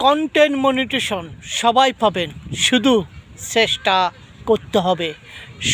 Content monetisation সবাই পাবেন শুধু চেষ্টা করতে হবে।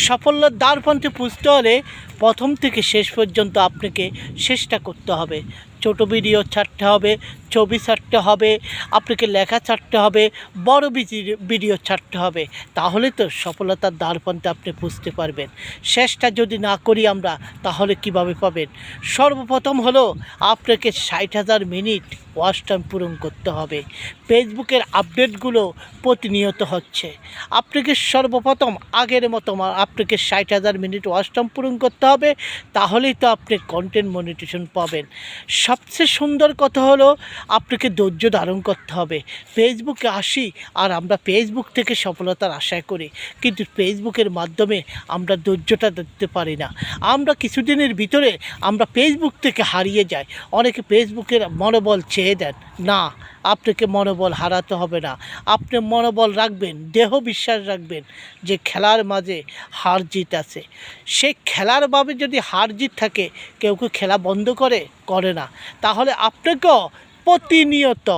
সাফল্যের দ্বারপন্থে পুষতে হলে প্রথম থেকে শেষ পর্যন্ত আপনাকে চেষ্টা করতে হবে। ছোট ভিডিও ছাড়তে হবে, ছবি ছাড়তে হবে, আপনাকে লেখা ছাড়তে হবে, বড় ভিডি- ভিডিও ছাড়তে হবে। তাহলে তো সফলতার দ্বারপন্থে আপনি বুঝতে পারবেন। শেষটা যদি না করি আমরা, তাহলে কীভাবে পাবেন? সর্বপ্রথম হলো আপনাকে ষাট হাজার মিনিট ওয়াচ টাইম পূরণ করতে হবে। ফেসবুকের আপডেটগুলো প্রতিনিয়ত হচ্ছে। আপনাকে সর্বপ্রথম আগের মতো আপনাকে ষাট হাজার মিনিট ওয়াচ টাইম পূরণ করতে হবে, তাহলেই তো আপনি কন্টেন্ট মনিটেশন পাবেন। সবচেয়ে সুন্দর কথা হলো, আপনাকে ধৈর্য ধারণ করতে হবে। ফেসবুকে আসি, আর আমরা ফেসবুক থেকে সফলতার আশা করি। কিন্তু ফেসবুকের মাধ্যমে আমরা ধৈর্যটা দেখতে পারি না। আমরা কিছুদিনের ভিতরে আমরা ফেসবুক থেকে হারিয়ে যাই। অনেকে ফেসবুকের মনোবল চেয়ে দেন। না, আপনাকে মনোবল হারাতে হবে না। আপনি মনোবল রাখবেন, দেহ বিশ্বাস রাখবেন যে খেলার মাঝে হার জিত আছে। সেই খেলার ভাবে যদি হার জিত থাকে, কেউ কেউ খেলা বন্ধ করে? করে না। তাহলে আপনাকেও প্রতিনিয়ত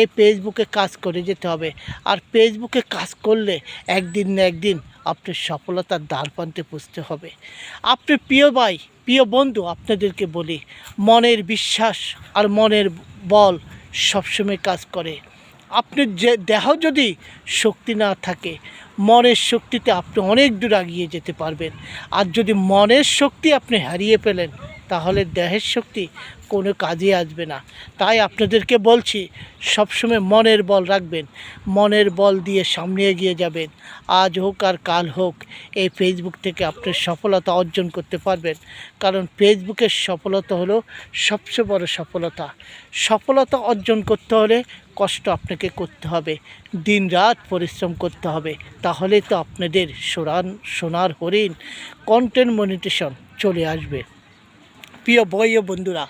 এই ফেসবুকে কাজ করে যেতে হবে। আর ফেসবুকে কাজ করলে একদিন না একদিন আপনি সফলতার দ্বার প্রান্তে পুষতে হবে। আপনি প্রিয় ভাই, প্রিয় বন্ধু, আপনাদেরকে বলি, মনের বিশ্বাস আর মনের বল সবসময় কাজ করে। আপনি যে দেহ যদি শক্তি না থাকে, মনের শক্তিতে আপনি অনেক দূর এগিয়ে যেতে পারবেন। আর যদি মনের শক্তি আপনি হারিয়ে ফেলেন তাহলে দেহের শক্তি কোনো কাজে আসবে না। তাই আপনাদেরকে বলছি, সবসময় মনের বল রাখবেন। মনের বল দিয়ে সামনে এগিয়ে যাবেন। আজ হোক আর কাল হোক, এই ফেসবুক থেকে আপনি সফলতা অর্জন করতে পারবেন। কারণ ফেসবুকের সফলতা হলো সবচেয়ে বড় সফলতা। সফলতা অর্জন করতে হলে কষ্ট আপনাকে করতে হবে। দিন রাত পরিশ্রম করতে হবে। তাহলে তো আপনাদের সোনার সোনার হরিণ কন্টেন্ট মনিটেশন চলে আসবে। প্রিয় বই ও বন্ধুরা,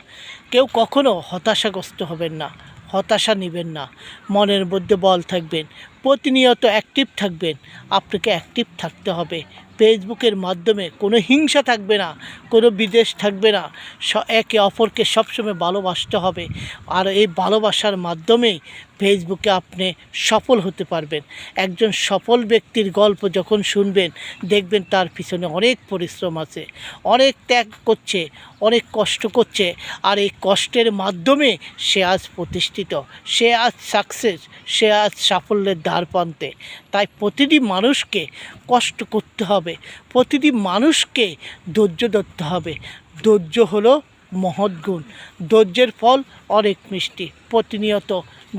কেউ কখনো হতাশাগ্রস্ত হবেন না, হতাশা নেবেন না, মনের মধ্যে বল থাকবেন। প্রতিনিয়ত অ্যাক্টিভ থাকবেন। আপনাকে অ্যাক্টিভ থাকতে হবে। ফেসবুকের মাধ্যমে কোনো হিংসা থাকবে না, কোনো বিদেশ থাকবে না। একে অপরকে সবসময় ভালোবাসতে হবে। আর এই ভালোবাসার মাধ্যমেই ফেসবুকে আপনি সফল হতে পারবেন। একজন সফল ব্যক্তির গল্প যখন শুনবেন, দেখবেন তার পিছনে অনেক পরিশ্রম আছে। অনেক ত্যাগ করছে, অনেক কষ্ট করছে। আর এই কষ্টের মাধ্যমে সে আজ প্রতিষ্ঠিত, সে আজ সাকসেস সে আজ সাফল্যের দ্বার প্রান্তে। তাই প্রতিটি মানুষকে কষ্ট করতে হবে। প্রতিটি মানুষকে ধৈর্য ধরতে হবে। ধৈর্য হলো মহৎ গুণ। ধৈর্যের ফল অনেক মিষ্টি। প্রতিনিয়ত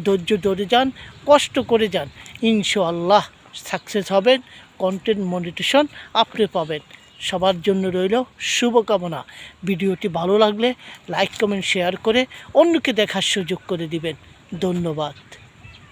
ধৈর্য ধরে যান, কষ্ট করে যান। ইনশাআল্লাহ সাকসেস হবেন। কন্টেন্ট মনিটেশন আপনি পাবেন। সবার জন্য রইল শুভকামনা। ভিডিওটি ভালো লাগলে লাইক কমেন্ট শেয়ার করে অন্যকে দেখার সুযোগ করে দিবেন। ধন্যবাদ।